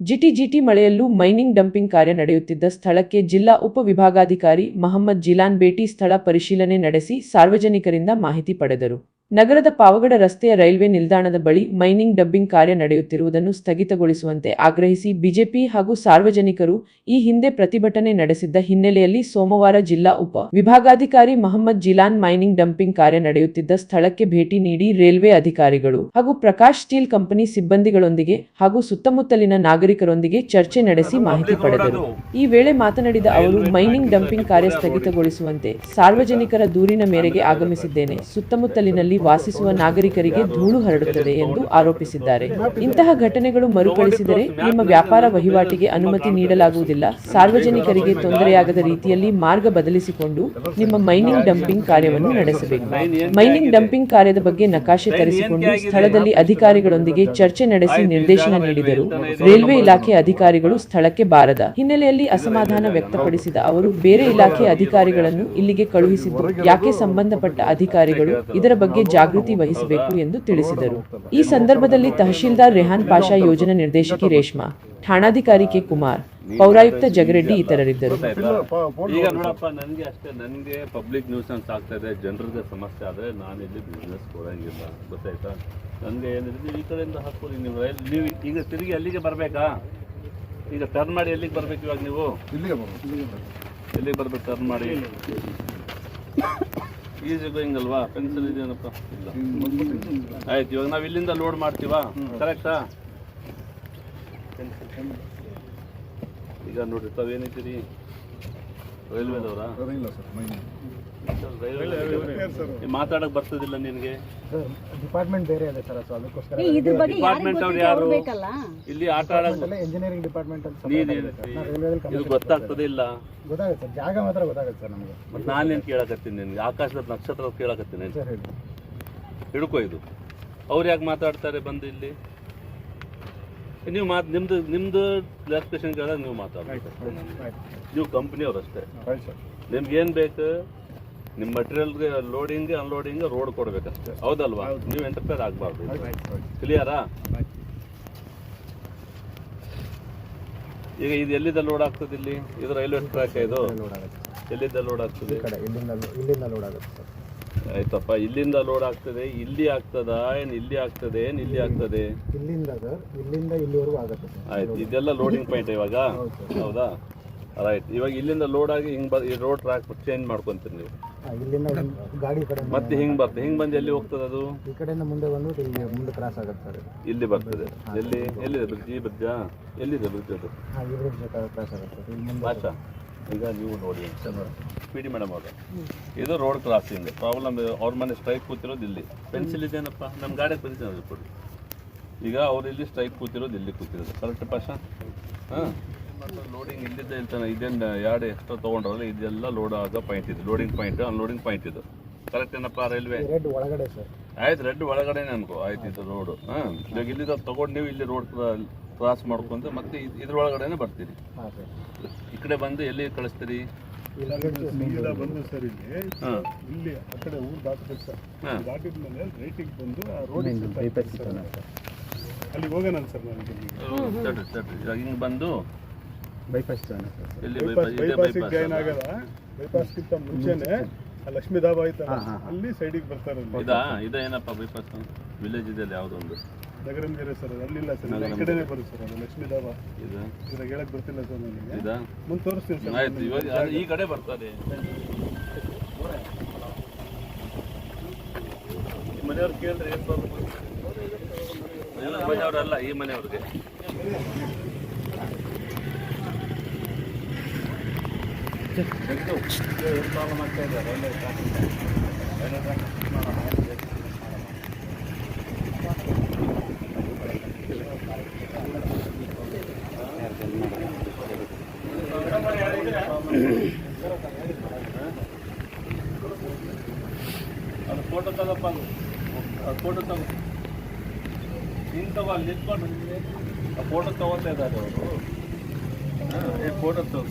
ಜಿಟಿಜಿಟಿ ಮಳೆಯಲ್ಲೂ mining dumping ಕಾರ್ಯ ನಡೆಯುತ್ತಿದ್ದ ಸ್ಥಳಕ್ಕೆ ಜಿಲ್ಲಾ ಉಪವಿಭಾಗಾಧಿಕಾರಿ ಮಹಮ್ಮದ್ ಜಿಲಾನ್ ಭೇಟಿ ಸ್ಥಳ ಪರಿಶೀಲನೆ ನಡೆಸಿ ಸಾರ್ವಜನಿಕರಿಂದ ಮಾಹಿತಿ ಪಡೆದರು. ನಗರದ ಪಾವಗಡ ರಸ್ತೆಯ ರೈಲ್ವೆ ನಿಲ್ದಾಣದ ಬಳಿ ಮೈನಿಂಗ್ ಡಬ್ಬಿಂಗ್ ಕಾರ್ಯ ನಡೆಯುತ್ತಿರುವುದನ್ನು ಸ್ಥಗಿತಗೊಳಿಸುವಂತೆ ಆಗ್ರಹಿಸಿ ಬಿಜೆಪಿ ಹಾಗೂ ಸಾರ್ವಜನಿಕರು ಈ ಹಿಂದೆ ಪ್ರತಿಭಟನೆ ನಡೆಸಿದ್ದ ಹಿನ್ನೆಲೆಯಲ್ಲಿ ಸೋಮವಾರ ಜಿಲ್ಲಾ ಉಪ ವಿಭಾಗಾಧಿಕಾರಿ ಮಹಮ್ಮದ್ ಜಿಲಾನ್ ಮೈನಿಂಗ್ ಡಂಪಿಂಗ್ ಕಾರ್ಯ ನಡೆಯುತ್ತಿದ್ದ ಸ್ಥಳಕ್ಕೆ ಭೇಟಿ ನೀಡಿ ರೈಲ್ವೆ ಅಧಿಕಾರಿಗಳು ಹಾಗೂ ಪ್ರಕಾಶ್ ಸ್ಟೀಲ್ ಕಂಪನಿ ಸಿಬ್ಬಂದಿಗಳೊಂದಿಗೆ ಹಾಗೂ ಸುತ್ತಮುತ್ತಲಿನ ನಾಗರಿಕರೊಂದಿಗೆ ಚರ್ಚೆ ನಡೆಸಿ ಮಾಹಿತಿ ಪಡೆದರು. ಈ ವೇಳೆ ಮಾತನಾಡಿದ ಅವರು, ಮೈನಿಂಗ್ ಡಂಪಿಂಗ್ ಕಾರ್ಯ ಸ್ಥಗಿತಗೊಳಿಸುವಂತೆ ಸಾರ್ವಜನಿಕರ ದೂರಿನ ಮೇರೆಗೆ ಆಗಮಿಸಿದ್ದೇನೆ. ಸುತ್ತಮುತ್ತಲಿನಲ್ಲಿ ವಾಸಿಸುವ ನಾಗರಿಕರಿಗೆ ಧೂಳು ಹರಡುತ್ತದೆ ಎಂದು ಆರೋಪಿಸಿದ್ದಾರೆ. ಇಂತಹ ಘಟನೆಗಳು ಮರುಕಳಿಸಿದರೆ ನಿಮ್ಮ ವ್ಯಾಪಾರ ವಹಿವಾಟಿಗೆ ಅನುಮತಿ ನೀಡಲಾಗುವುದಿಲ್ಲ. ಸಾರ್ವಜನಿಕರಿಗೆ ತೊಂದರೆಯಾಗದ ರೀತಿಯಲ್ಲಿ ಮಾರ್ಗ ಬದಲಿಸಿಕೊಂಡು ನಿಮ್ಮ ಮೈನಿಂಗ್ ಡಂಪಿಂಗ್ ಕಾರ್ಯವನ್ನು ನಡೆಸಬೇಕು. ಮೈನಿಂಗ್ ಡಂಪಿಂಗ್ ಕಾರ್ಯದ ಬಗ್ಗೆ ನಕಾಶೆ ತರಿಸಿಕೊಂಡು ಸ್ಥಳದಲ್ಲಿ ಅಧಿಕಾರಿಗಳೊಂದಿಗೆ ಚರ್ಚೆ ನಡೆಸಿ ನಿರ್ದೇಶನ ನೀಡಿದರು. ರೈಲ್ವೆ ಇಲಾಖೆ ಅಧಿಕಾರಿಗಳು ಸ್ಥಳಕ್ಕೆ ಬಾರದ ಹಿನ್ನೆಲೆಯಲ್ಲಿ ಅಸಮಾಧಾನ ವ್ಯಕ್ತಪಡಿಸಿದ ಅವರು, ಬೇರೆ ಇಲಾಖೆ ಅಧಿಕಾರಿಗಳನ್ನು ಇಲ್ಲಿಗೆ ಕಳುಹಿಸಿದ್ದು ಯಾಕೆ ಸಂಬಂಧಪಟ್ಟ ಅಧಿಕಾರಿಗಳು? ಇದರ ಬಗ್ಗೆ ಜಾಗೃತಿ ವಹಿಸಬೇಕು ಎಂದು ತಿಳಿಸಿದರು. ಈ ಸಂದರ್ಭದಲ್ಲಿ ತಹಶೀಲ್ದಾರ್ ರೆಹಾನ್ ಪಾಷಾ ಯೋಜನಾ ನಿರ್ದೇಶಕಿ ರೇಷ್ಮಾ ಠಾಣಾಧಿಕಾರಿ ಕೆ ಕುಮಾರ್ ಪೌರಾಯುಕ್ತ ಜಗರೆಡ್ಡಿ ಇತರರಿದ್ದರು. ಈಗ ನೋಡಪ್ಪ ನನಗೆ ಅಷ್ಟೇ ನನಗೆ ಪಬ್ಲಿಕ್ ನ್ಯೂಸೆನ್ಸ್ ಆಗ್ತಾ ಇದೆ ಜನರಿಗೆ ಸಮಸ್ಯೆ ಆದರೆ ನಾನು ಇಲ್ಲಿ ಬಿಸ್ನೆಸ್ ಕೊಡೋಂಗಿಲ್ಲ. ಗೊತ್ತಾಯ್ತಾ? ನನಗೆ ಏನಿದೆ? ಈ ಕಡೆಯಿಂದ ಹಾಕ್ಕೊಳ್ಳಿ ನೀವು ರೈಲ್ ನೀವು ಈಗ ತಿರುಗಿ ಅಲ್ಲಿಗೆ ಬರಬೇಕಾ? ಈಗ ಟರ್ನ್ ಮಾಡಿ ಎಲ್ಲಿಗೆ ಬರಬೇಕು ಇವಾಗ ನೀವು? ಇಲ್ಲಿಗೆ ಬರಬೇಕು. ಎಲ್ಲಿಗೆ ಬರ್ಬೇಕು ಟರ್ನ್ ಮಾಡಿ? ಈಸಿ ಗೋಯಿಂಗ್ ಅಲ್ವಾ ಪೆನ್ಸಿಲ್ ಇದೆಯೇನಪ್ಪ ಇಲ್ಲ. ಆಯ್ತು, ಇವಾಗ ನಾವು ಇಲ್ಲಿಂದ ಲೋಡ್ ಮಾಡ್ತೀವಾ? ಕರೆಕ್ಟಾ ಈಗ ನೋಡ್ರಿ, ತಾವೇನಿದ್ದೀರಿ? ರೈಲ್ವೆದವರಾ ಇಲ್ಲ ಸರ್ ಮೈನ್ ಮಾತಾಡಕ್ ಬರ್ತದಿಲ್ಲ ನಿನ್ಗೆ? ಡಿಪಾರ್ಟ್ಮೆಂಟ್ ಬೇರೆ ಇದೆ ಸರ್ ಸೊ ಅದಕ್ಕೋಸ್ಕರ ಇದ್ರ ಬಗ್ಗೆ ಡಿಪಾರ್ಟ್ಮೆಂಟ್ ಅವ್ರು ಯಾರು? ಇಲ್ಲಿ ಆಟ ಆಡಕ್ ಇಂಜಿನಿಯರಿಂಗ್ ಡಿಪಾರ್ಟ್ಮೆಂಟ್ ಅಂತ ನೀನ್ ಇದು ಗೊತ್ತಾಗ್ತದೆ ಇಲ್ಲ? ಗೊತ್ತಾಗುತ್ತೆ ಸರ್ ಜಾಗ ಮಾತ್ರ ಗೊತ್ತಾಗುತ್ತೆ ಸರ್ ನಮಗೆ. ಮತ್ತೆ ನಾನೇನು ಕೇಳಕತ್ತೀನಿ ನಿನ್ಗೆ? ಆಕಾಶದ ನಕ್ಷತ್ರ ಕೇಳಕತ್ತೀನಿ ಸರ್ ಹೇಳಿ. ಹಿಡ್ಕೋ ಇದು. ಅವ್ರು ಯಾಕೆ ಮಾತಾಡ್ತಾರೆ ಬಂದು ಇಲ್ಲಿ? ನೀವು ಮಾತು ನಿಮ್ದು ನಿಮ್ದು ಕ್ಲಾರಿಫಿಕೇಶನ್ ಕೇಳಿದಾಗ ನೀವು ಮಾತಾಡಿ ನೀವು ಕಂಪ್ನಿಯವ್ರು ಅಷ್ಟೇ. ನಿಮ್ಗೆ ಏನು ಬೇಕು? ನಿಮ್ಮ ಮಟೀರಿಯಲ್ಗೆ ಲೋಡಿಂಗ್ ಅನ್ಲೋಡಿಂಗ್ ರೋಡ್ ಕೊಡ್ಬೇಕಷ್ಟೇ ಹೌದಲ್ವಾ? ನೀವು ಎಂಟರ್ಫೇರ್ ಆಗಬಾರ್ದು ಕ್ಲಿಯರಾ ಈಗ ಇದು ಎಲ್ಲಿದ್ದ ಲೋಡ್ ಆಗ್ತದೆ ಇಲ್ಲಿ? ಇದು ರೈಲ್ವೆ ಟ್ರ್ಯಾಕ್ ಇದು? ಎಲ್ಲಿದ್ದ ಲೋಡ್ ಆಗ್ತದೆ? ಇಲ್ಲಿಂದ ಇಲ್ಲಿಂದ ಲೋಡ್ ಆಗುತ್ತೆ ಸರ್. ಆಯ್ತಪ್ಪ ಇಲ್ಲಿಂದ ಲೋಡ್ ಆಗ್ತದೆ ಇಲ್ಲಿ ಆಗ್ತದ ಏನ್ ಇಲ್ಲಿ ಆಗ್ತದೆ ಏನ್ ಇಲ್ಲಿ ಆಗ್ತದೆ? ಇಲ್ಲಿಂದ ಸರ್ ಇಲ್ಲಿಂದ ಇಲ್ಲಿವರೆಗೂ ಆಗುತ್ತೆ ಸರ್ ಆಯ್ತು ಇದೆಲ್ಲ ಲೋಡಿಂಗ್ ಪಾಯಿಂಟ್ ಇವಾಗ? ಹೌದಾ ರೈಟ್ ಇವಾಗ ಇಲ್ಲಿಂದ ಲೋಡ್ ಆಗಿ ಹಿಂಗ್ ಈ ರೋಡ್ ಟ್ರ್ಯಾಕ್ ಚೇಂಜ್ ಮಾಡ್ಕೊಂತೀರಿ ನೀವು. ಹಾ, ಇಲ್ಲಿಂದ ಒಂದು ಗಾಡಿ ಈ ಕಡೆ ಮತ್ತೆ ಹಿಂಗ್ ಬರ್ತದೆ ಹಿಂಗ್ ಬಂದು ಎಲ್ಲಿ ಹೋಗ್ತದೆ ಅದು? ಈ ಕಡೆಯಿಂದ ಮುಂದೆ ಬಂದು ಇಲ್ಲಿ ಮುಂದೆ ಕ್ರಾಸ್ ಆಗುತ್ತೆ ಸರ್ ಇಲ್ಲಿ ಬರ್ತದೆ. ಎಲ್ಲಿ ಎಲ್ಲಿದೆ ಬ್ರಿಡ್ಜ್ ಈ ಬ್ರಿಡ್ಜಾ ಎಲ್ಲಿದೆ ಬ್ರಿಡ್ಜ್ ಅದು? ಹಾಂ ಈ ಬ್ರಿಡ್ಜ್ ಕ್ರಾಸ್ ಆಗುತ್ತೆ ಸರ್ ಇಲ್ಲಿ ಮುಂದೆ ಈಗ ನೀವು ನೋಡಿ ಪಿ ಡಿ ಮೇಡಮ್ ಅವರು. ಇದು ರೋಡ್ ಕ್ರಾಸಿಂಗ್ ಪ್ರಾಬ್ಲಮ್ ಅವ್ರ ಮನೆ ಸ್ಟ್ರೈಕ್ ಕೂತಿರೋದು ಇಲ್ಲಿ. ಪೆನ್ಸಿಲ್ ಇದೇನಪ್ಪ ನಮ್ಮ ಗಾಡಿ ಪೆನ್ಸಿಲ್ ಅದು ಕೊಡಿ. ಈಗ ಅವ್ರು ಇಲ್ಲಿ ಸ್ಟ್ರೈಕ್ ಕೂತಿರೋದು ಇಲ್ಲಿ ಕೂತಿರೋದು. ಕರೆಕ್ಟ್ ಪಾಶ ಹಾಂ. ಲೋಡಿಂಗ್ ಇಲ್ಲಿದ್ದ ಇಲ್ತಾನೆ, ಇದೇನು ಎರಡು ಎಕ್ಸ್ಟ್ರಾ ತೊಗೊಂಡ್ರಲ್ಲ, ಇದೆಲ್ಲ ಲೋಡ್ ಆಗೋ ಪಾಯಿಂಟ್ ಇದು. ಲೋಡಿಂಗ್ ಪಾಯಿಂಟ್ ಅನ್ಲೋಡಿಂಗ್ ಪಾಯಿಂಟ್ ಇದು. ಕರೆಕ್ಟ್ ಏನಪ್ಪ ರೈಲ್ವೆ ರೆಡ್ ಒಳಗಡೆ ಸರ್. ಆಯ್ತು ರೆಡ್ ಒಳಗಡೆನೆ ಅನ್ಕೋ ಆಯ್ತು ಇದು ರೋಡು ಹಾಂ ಇವಾಗ ಇಲ್ಲಿಂದ ತೊಗೊಂಡು ನೀವು ಇಲ್ಲಿ ರೋಡ್ ಕ್ರಾಸ್ ಮಾಡ್ಕೊಂಡು ಮತ್ತೆ ಇದ್ರ ಒಳಗಡೆನೆ ಬರ್ತೀರಿ. ಈ ಕಡೆ ಬಂದು ಎಲ್ಲಿ ಕಳಿಸ್ತೀರಿ? ಇಲ್ಲಿ. ಬಂದು ಸರ್ ಇಲ್ಲಿ. ಹಾಂ. ಇಲ್ಲಿ ಆ ಕಡೆ ಊರು ದಾಟಬೇಕು ಸರ್. ದಾಟಿದ ಮೇಲೆ ರೈಟಿಗೆ ಬಂದು ಆ ರೋಡ್ ಬೈಪಾಸ್ ಅಲ್ಲಿ ಹೋಗೋಣ ಸರ್ ನಾನು ಇವಾಗ ಹಿಂಗೆ ಬಂದು ಬೈಪಾಸ್ ಎಲ್ಲಿ ಬೈಪಾಸ್ ಜಾಯ್ನ್? ಆಗಲ್ಲ. ಬೈಪಾಸ್ಗಿಂತ ಮುಂಚೆನೆ ಲಕ್ಷ್ಮೀ ಧಾಬಾ ಐತಲ್ಲ. ಅಲ್ಲಿ ಸೈಡಿಗೆ ಬರ್ತಾರೆ ಅಲ್ಲಿ. ಇದಾ? ಇದೇನಪ್ಪ ಬೈಪಾಸ್ ವಿಲೇಜ್ ಇದೆಯಲ್ಲ ಯಾವುದೊಂದು ನಗರಂಗೆರೆ ಸರ್ ಅಲ್ಲಿಲ್ಲ ಸರ್ ಈ ಕಡೆನೇ ಬರುತ್ತೆ ಸರ್ ಅದು ಲಕ್ಷ್ಮೀ ಧಾಬಾ. ಇದು? ಇದ್ರಾಗ ಹೇಳಕ್ ಬರ್ತಿಲ್ಲ ಸರ್ ನನಗೆ. ಇದಾ? ಮುಂದೆ ತೋರಿಸ್ತೀನಿ ಸರ್. ಆಯ್ತು ಇವಾಗ ಅದು ಈ ಕಡೆ ಬರ್ತಾರೆ ಈ ಮನೆಯವ್ರು ಕೇಳಿದ್ರೆ ಏನು ಪ್ರಾಬ್ಲಮ್? ಮನೆಯವರಲ್ಲ ಈ ಮನೆಯವ್ರಿಗೆ. ಅದು ಫೋಟೋ ತಗಪ್ಪ ಅದು ಅದು ಫೋಟೋ ತಗೋ ಹಿಂಗೆ ತಗೋ ಅಲ್ಲಿ ನಿಂತ್ಕೊಂಡು ಆ ಫೋಟೋ ತಗೋತಾ ಇದ್ದಾರೆ ಅವರು ಫೋಟೋ ತಗೋ.